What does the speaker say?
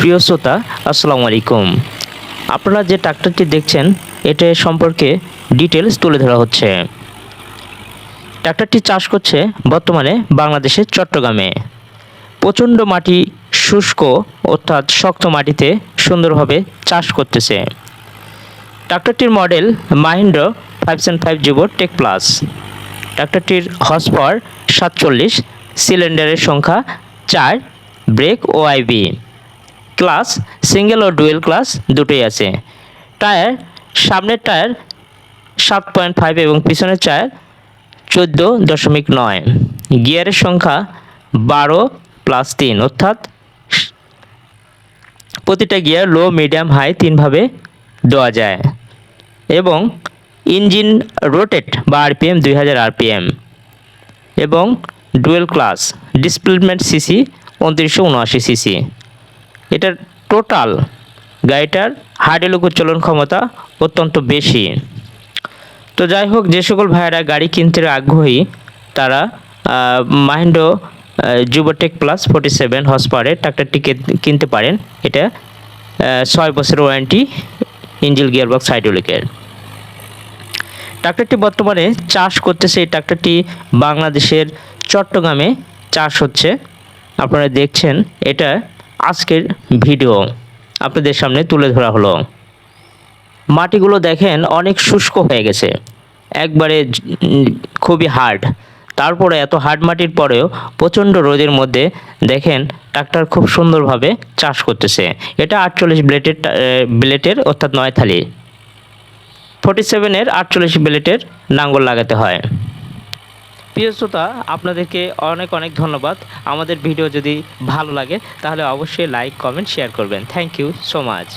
প্রিয় শ্রোতা, আসসালামু আলাইকুম। আপনারা যে ট্রাক্টরটি দেখছেন, এটা সম্পর্কে ডিটেলস তুলে ধরা হচ্ছে। ট্রাক্টরটি চাষ করছে বর্তমানে বাংলাদেশের চট্টগ্রামে। প্রচণ্ড মাটি শুষ্ক, অর্থাৎ শক্ত মাটিতে সুন্দরভাবে চাষ করতেছে। ট্রাক্টরটির model Mahindra five seven five জিবো tech plus. ট্রাক্টরটির হর্স পাওয়ার সাতচল্লিশ, সিলিন্ডারের সংখ্যা চার, brake O IB clutch single ও ডুয়েল ক্লাস দুটোই আছে। টায়ার সামনের টায়ার সাত পয়েন্ট ফাইভ এবং পিছনের টায়ার চোদ্দ দশমিক নয়। গিয়ারের সংখ্যা বারো প্লাস তিন, অর্থাৎ প্রতিটা গিয়ার লো মিডিয়াম হাই তিনভাবে দেওয়া যায়। এবং ইঞ্জিন রোটেট বা আরপিএম দুই হাজার আরপিএম এবং ডুয়েল ক্লাস ডিসপ্লেসমেন্ট সিসি উনত্রিশশো উনআশি সিসি এটার টোটাল গাড়িটার হাইড্রোলিক উচ্চলন ক্ষমতা অত্যন্ত বেশি। তো যাই হোক যে সকল ভাইয়েরা গাড়ি কিনতে আগ্রহী, তারা মাহিন্দ্র জুবোটেক প্লাস ফোর্টি সেভেন হর্স পাওয়ারের ট্রাক্টরটি কিনতে পারেন। এটা ছয় বছরের ওয়ারেন্টি ইঞ্জিল গিয়ারবক্স হাইড্রোলিকের ট্রাক্টরটি বর্তমানে চাষ করতেছে এই ট্রাক্টরটি বাংলাদেশের চট্টগ্রামে চাষ হচ্ছে। আপনারা দেখছেন, এটা আজকের ভিডিও আপনাদের সামনে তুলে ধরা হলো। মাটিগুলো দেখেন অনেক শুষ্ক হয়ে গেছে। একবারে খুবই হার্ড। তারপরে এত হার্ড মাটির পরেও প্রচণ্ড রোদের মধ্যে দেখেন ট্রাক্টর খুব সুন্দরভাবে চাষ করতেছে। এটা আটচল্লিশ ব্লেটের ব্লেটের অর্থাৎ নয় থালি। ফোর্টি সেভেনের আটচল্লিশ ব্লেটের নাঙ্গল লাগাতে হয়। প্রিয় শ্রোতা, আপনাদেরকে অনেক অনেক ধন্যবাদ। আমাদের ভিডিও যদি ভালো লাগে, তাহলে অবশ্যই লাইক কমেন্ট শেয়ার করবেন। Thank you so much